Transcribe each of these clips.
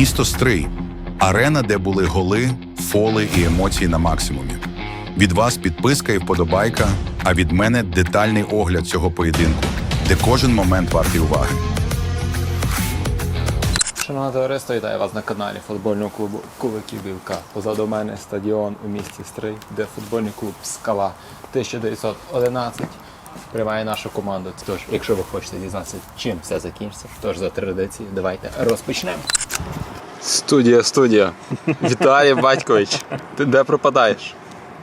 Місто Стрий арена, де були голи, фоли і емоції на максимумі. Від вас підписка і вподобайка, а від мене детальний огляд цього поєдинку, де кожен момент вартий уваги. Шановне товариство, вітаю вас на каналі футбольного клубу Куликів Білка. Позаду мене стадіон у місті Стрий, де футбольний клуб Скала 1911 приймає нашу команду. Тож, якщо ви хочете дізнатися, чим все закінчиться, тож за традицією, давайте розпочнемо. Студія, студія. Віталій Батькович. Ти де пропадаєш?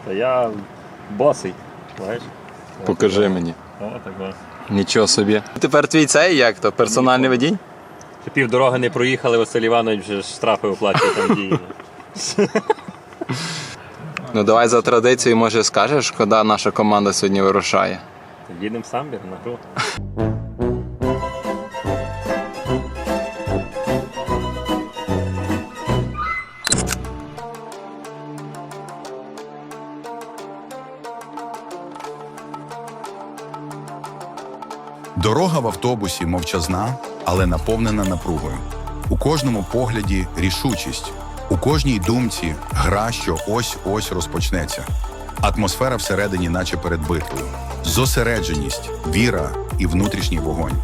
Та я босий. Знаєш? Покажи мені. О, так ось. Нічого собі. Тепер твій цей як то? Персональний водій? Ще пів дороги не проїхали, Василь Іванович вже штрафи оплачує там дії. Ну давай за традицією, може, скажеш, куди наша команда сьогодні вирушає. Їдемо в самбір на гру. Дорога в автобусі мовчазна, але наповнена напругою. У кожному погляді рішучість, у кожній думці гра, що ось-ось розпочнеться. Атмосфера всередині, наче перед битвою, зосередженість, віра і внутрішній вогонь.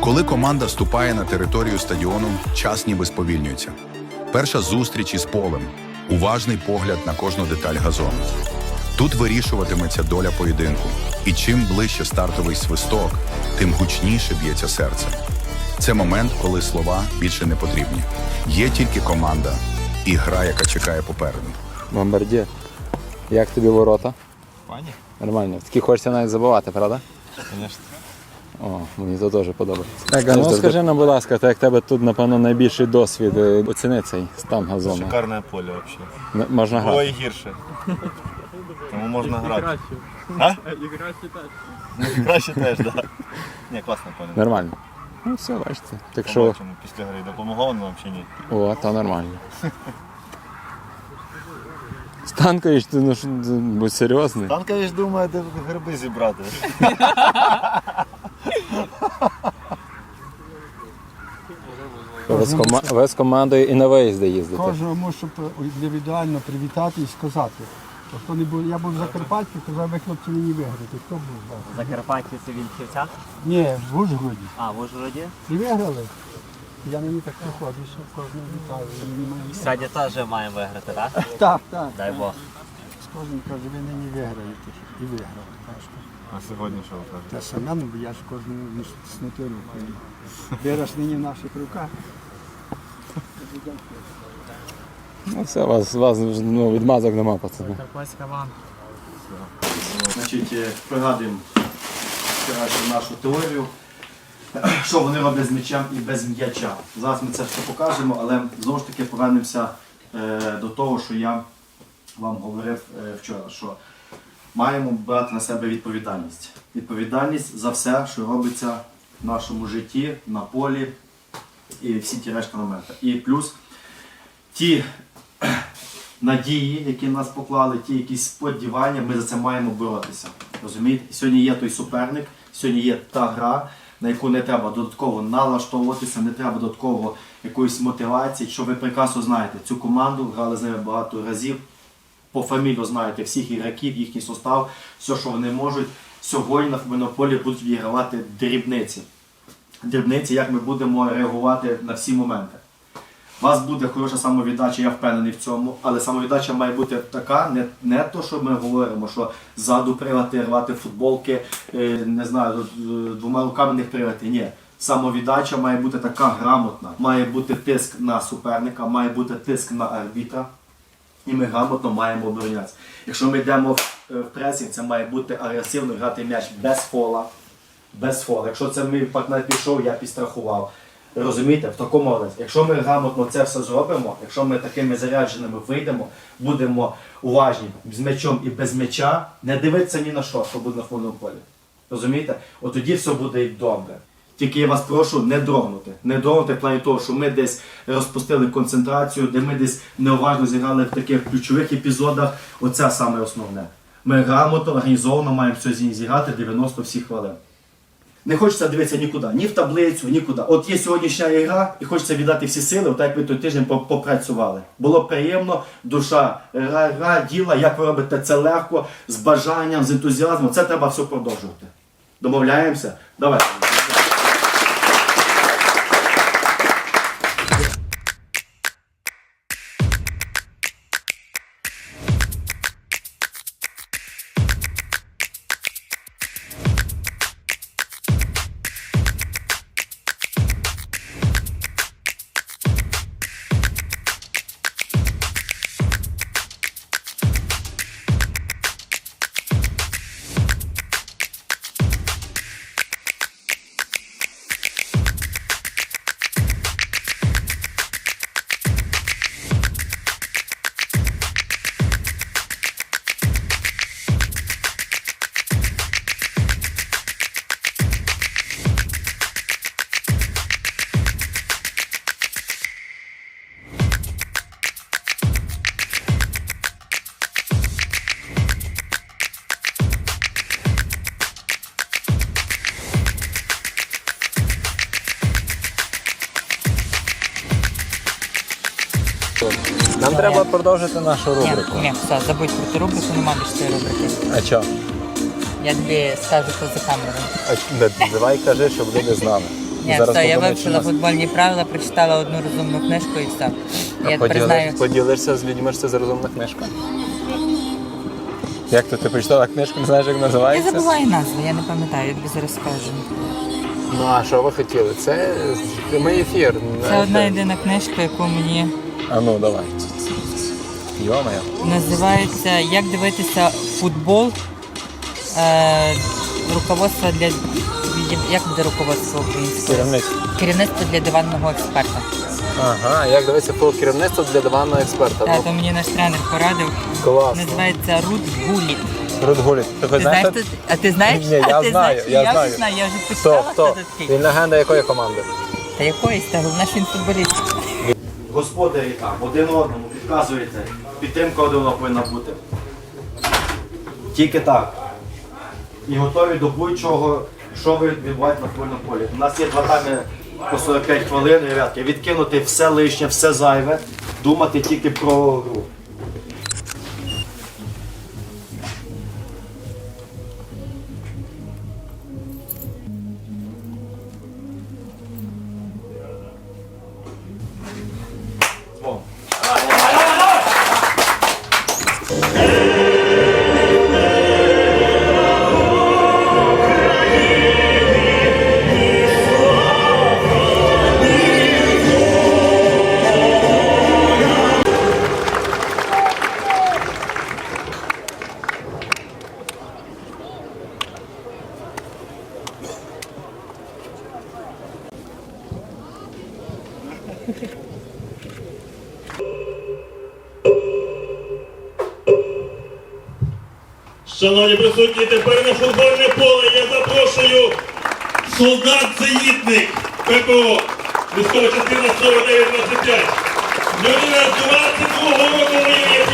Коли команда ступає на територію стадіону, час ніби сповільнюється. Перша зустріч із полем, уважний погляд на кожну деталь газону. Тут вирішуватиметься доля поєдинку, і чим ближче стартовий свисток, тим гучніше б'ється серце. Це момент, коли слова більше не потрібні. Є тільки команда і гра, яка чекає попереду. Бомбардір. Як тобі ворота? Пані? Нормально. Такі хочеться навіть забувати, правда? Звісно. О, мені це теж подобається. Так, а ну скажи нам, будь ласка, так як тебе тут, напевно, найбільший досвід. е, Оціни цей стан газону. Шикарне поле вообще. М- Можна грати. і гірше. Тому можна грати. А? І краще теж. так. Да. Ні, класне поле. Нормально. Ну все, бачите. Так що, Побачимо після гри. Допомогло воно чи ні? о, то нормально. Станкович, ти ну, що, будь серйозний. Танкович думає, де гриби зібрати. Ви з, кома- ви з командою і на виїзди їздите. Кожного мушу індивідуально привітати і сказати. Бо Хто не був, я був в Закарпатті, казав, ви хлопці мені виграти. Хто був? Да. Закарпаття це він Хівцях? Ні, в Ужгороді. А, в Ужгороді? І виграли. Я мені так приходжу, що кожного вітаю. Сьогодні теж маємо виграти, так? Так, так. Дай Бог. Кожен каже, ви нині виграєте. І виграли. А сьогодні що ви кажете? Те саме, ну, бо я ж кожному снути рукою. Виграш нині в наших руках. Ну все, у вас, вас ну, відмазок нема, пацани. Значить, е, пригадуємо вчорашню нашу теорію, що вони роблять з м'ячем і без м'яча. Зараз ми це все покажемо, але знову ж таки повернемося е, до того, що я вам говорив е, вчора, що маємо брати на себе відповідальність. Відповідальність за все, що робиться в нашому житті, на полі і всі ті решта моменти. І плюс ті надії, які нас поклали, ті якісь сподівання, ми за це маємо боротися. Розумієте? Сьогодні є той суперник, сьогодні є та гра, на яку не треба додатково налаштовуватися, не треба додатково якоїсь мотивації. Що ви прекрасно знаєте, цю команду грали з ними багато разів. По фамілію знаєте всіх ігроків, їхній состав, все, що вони можуть. Сьогодні на футбольному будуть відігравати дрібниці. Дрібниці, як ми будемо реагувати на всі моменти. У вас буде хороша самовіддача, я впевнений в цьому, але самовіддача має бути така, не, не то, що ми говоримо, що ззаду пригати, рвати футболки, е, не знаю, двома руками не пригати. Ні. Самовіддача має бути така грамотна, має бути тиск на суперника, має бути тиск на арбітра, і ми грамотно маємо оборонятися. Якщо ми йдемо в, е, пресінг, це має бути агресивно грати м'яч без фола. Без фола. Якщо це мій партнер пішов, я підстрахував. Розумієте, в такому разі. Якщо ми грамотно це все зробимо, якщо ми такими зарядженими вийдемо, будемо уважні з м'ячом і без м'яча, не дивитися ні на що, що буде на футбольному полі. Розумієте? От тоді все буде і добре. Тільки я вас прошу не дрогнути. Не дрогнути в плані того, що ми десь розпустили концентрацію, де ми десь неуважно зіграли в таких ключових епізодах. Оце саме основне. Ми грамотно, організовано маємо сьогодні зіграти 90 всіх хвилин. Не хочеться дивитися нікуди, ні в таблицю, нікуди. От є сьогоднішня ігра, і хочеться віддати всі сили, отак як ви той тиждень попрацювали. Було приємно, душа раділа, як ви робите це легко, з бажанням, з ентузіазмом. Це треба все продовжувати. Домовляємося? Давай. Треба продовжити нашу Ні, рубрику. ні, все, забудь про ту рубрику, нема більше цієї рубрики. А що? Я тобі скажу поза камерою. А, давай кажи, щоб люди знали. Ні, все, я подумають, вивчила нас- футбольні правила, прочитала одну розумну книжку і все. Я тепер Поділи- знаю. Поділишся з людьми, що це за розумна книжка. Як то ти прочитала книжку, не знаєш, як Я називається? забуваю назву, я не пам'ятаю, я тобі зараз скажу. Ну а що ви хотіли? Це прямий ефір. Це одна єдина книжка, яку мені А ну давай. Йо-моє. називається Як дивитися футбол. Е, руководство для. Як буде руководство українською? Керівництво. Керівництво для диванного експерта. Ага, як дивиться по керівництво для диванного експерта. Так, Ну, то мені наш тренер порадив. класно. Називається Рут Гуліт. Рудгуліт. Ти Ти знаєш, знаєш, хто- а ти знаєш? Ні, я а ти знаю, знаєш? я я знаю. вже знаю, я вже хто? почитала, Хто? хто це такий. Він легенда якої команди? Та якоїсь, та головне, що він футболіст. Господарі там один одному підказуєте. Підтримка одного повинна бути. Тільки так. І готові до будь-чого, що ви відбуваєте на футбольному полі. У нас є два тайми по 45 хвилин, ребятки. Відкинути все лишнє, все зайве, думати тільки про гру. Шановні присутні, тепер на футбольне поле я запрошую солдат-заїдник ППО. Військова частина 4925. Людина з 22 року воює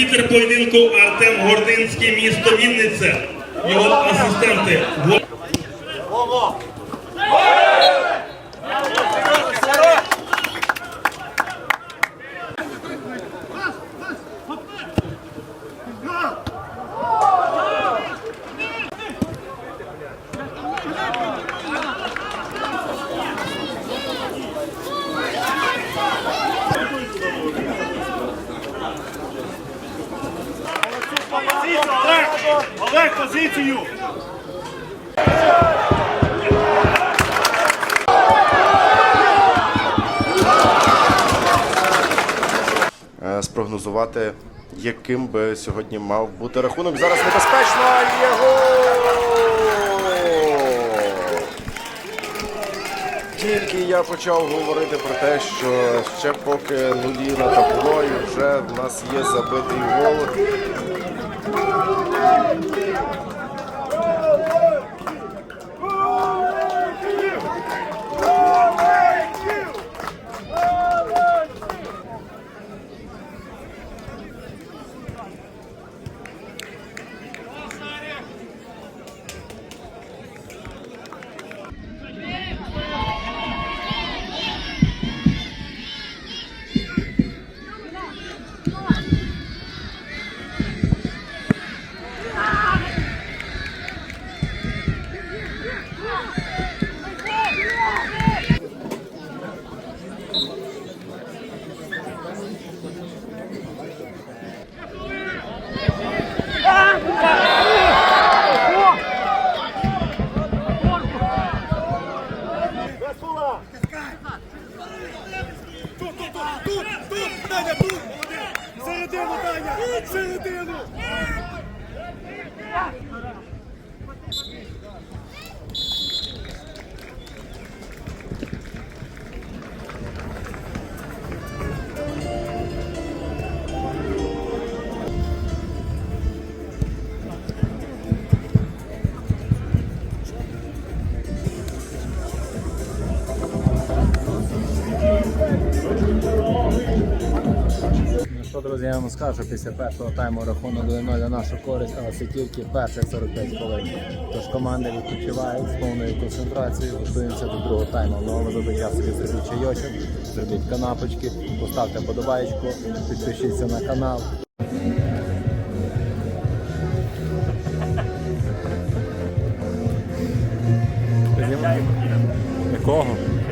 Арбітер поєдинку Артем Гординський, місто Вінниця. Його асистенти. Олег, позицію! Спрогнозувати, яким би сьогодні мав бути рахунок. Зараз небезпечно є гол! Тільки я почав говорити про те, що ще поки нулі на табло, і вже в нас є забитий гол. Друзі, я вам скажу, після першого тайму рахунок 1-0 на нашу користь, але це тільки перших 45 хвилин. Тож команди відпочивають з повною концентрацією, готуємося до другого тайму. Ну, ви до часу зробіть чайочок, зробіть канапочки, поставте подобаєчку, підпишіться на канал. Якого?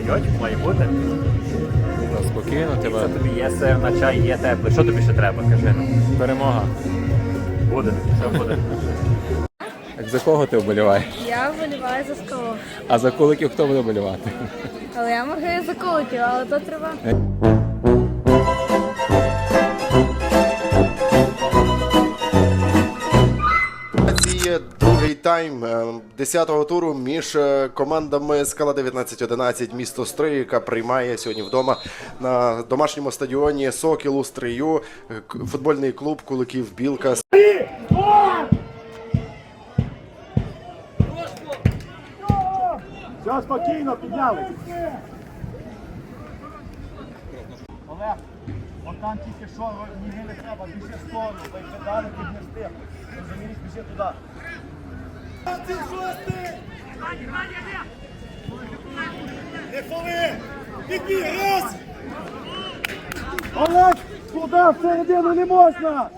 Чайочок має бути. Та тебе. Це тобі є сир на чай, є тепле. Що тобі ще треба, кажи нам. Перемога. Буде, все буде. Так за кого ти вболіваєш? Я вболіваю за скалу. А за куликів хто буде вболівати? Але я можу і за куликів, але то треба. Тайм е, 10-го туру між е, командами Скала 1911 місто Стрий, яка приймає сьогодні вдома на домашньому стадіоні Сокіл у Стрию, е, футбольний клуб Куликів Білка. Все, спокійно, підняли. Олег, от там тільки що ніги не треба, біжи в сторону, бо якщо далі піднести, розумієш, біжи туди. Не хови! Підбіг, раз! Олег, туди, всередину не можна!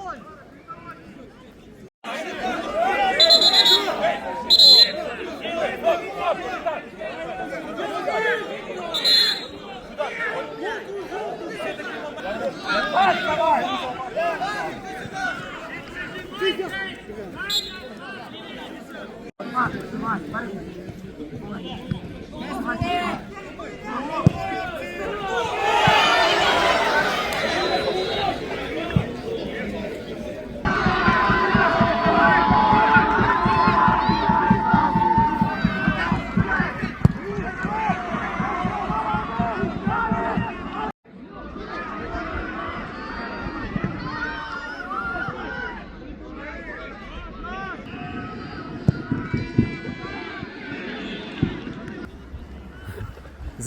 З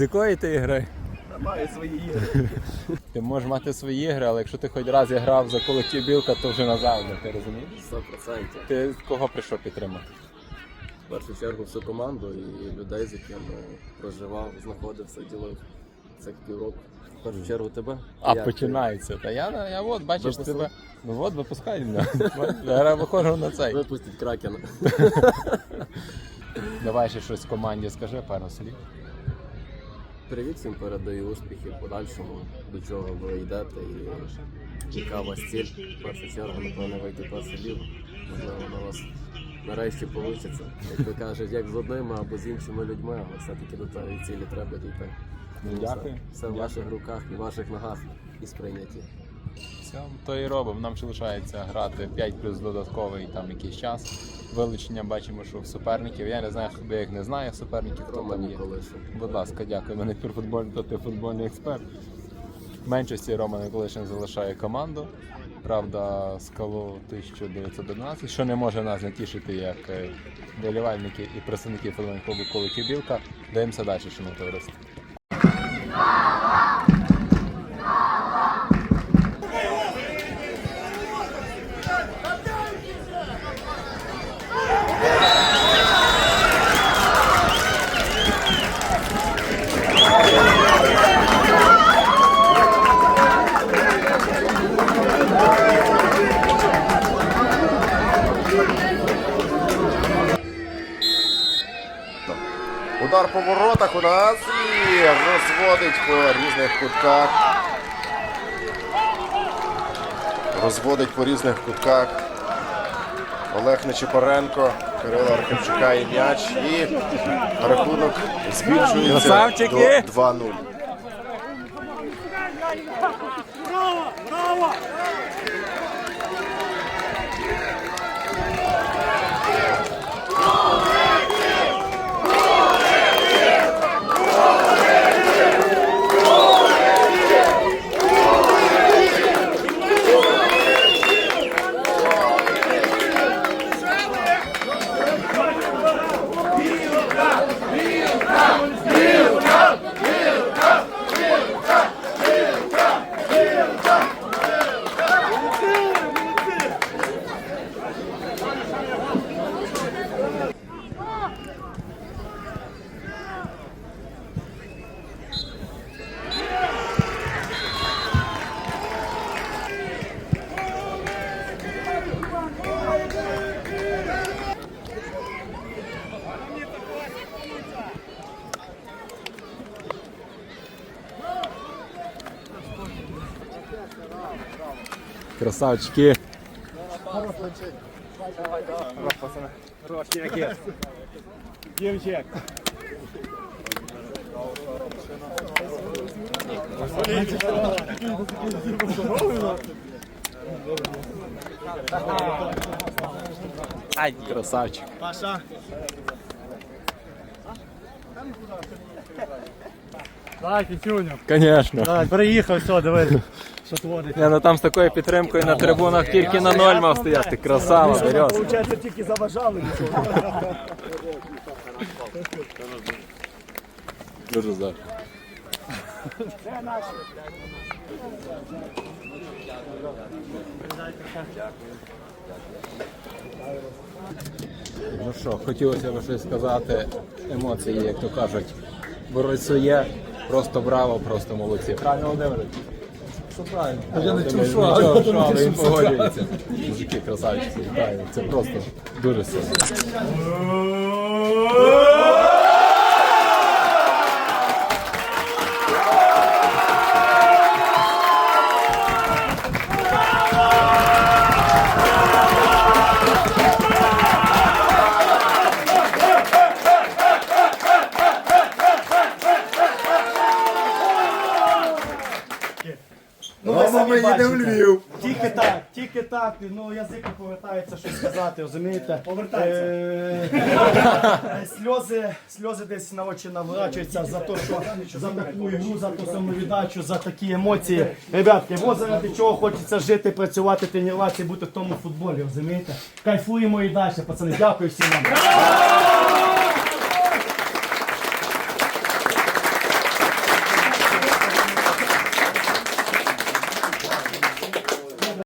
якої ти ігри? Маю свої ігри. Ти можеш мати свої ігри, але якщо ти хоч раз грав за колектив білка, то вже назавжди, ти розумієш? 100%. Ти кого прийшов підтримати? В першу чергу всю команду і людей, з якими проживав, знаходився, ділив цих півроку. В першу чергу тебе. А Як починається. Та я, я от бачиш Випустив? тебе. Ну от випускай мене. Я виходжу на цей. Випустіть кракена. Давай ще щось команді скажи пару слів. Привіт всім передаю успіхів в подальшому, до чого ви йдете і яка у вас ціль. В першу чергу, напевно, вийти перший лігу. Можливо, на вас нарешті вийде. Як ви кажете, як з одними або з іншими людьми, але все-таки до тієї цілі треба дійти. Дякую. Все, все в ваших руках і ваших ногах і сприйнятті. Все, то і робимо. Нам ще лишається грати 5 плюс додатковий там якийсь час. Вилучення бачимо, що в суперників. Я не знаю, хто їх не знаю суперників, хто там є. Будь ласка, дякую. Мене футбольний, то ти футбольний експерт. В меншості Рома Николишин залишає команду. Правда, скалу 1911, що не може нас не тішити як е, болівальники і представники футбольного клубу Колоків Білка. Дивимося далі, шановне товариство. Удар по воротах у нас і розводить по різних кутках. Розводить по різних кутках. Олег Нечипоренко, Кирило Архимчука і м'яч. І рахунок збільшується до 2-0. Красавчики! Красавчик. Паша. Давай, Петюню. Конечно. Давай, приїхав, все, диви, що творить. Я ну там з такою підтримкою на трибунах тільки на ноль мав стояти. Красава, берез. Получається, тільки заважали нічого. Дуже завжди. Ну що, хотілося б щось сказати. Емоції, як то кажуть. Боротьсу є. Просто браво, просто молодці. Правильно, Володимирович? Що правильно? Я не чув, що, але він погоджується. Мужики, красавчики, вітаю. Це просто дуже сильно. Ну, ви самі бачите. Тільки так, тільки так. Ну, язик не повертається, що сказати, розумієте? Повертається. сльози, сльози десь на очі наворачуються за те, що за таку ігру, за ту самовіддачу, за такі емоції. Ребятки, ось заради чого хочеться жити, працювати, тренуватися і бути в тому футболі, розумієте? Кайфуємо і далі, пацани. Дякую всім вам.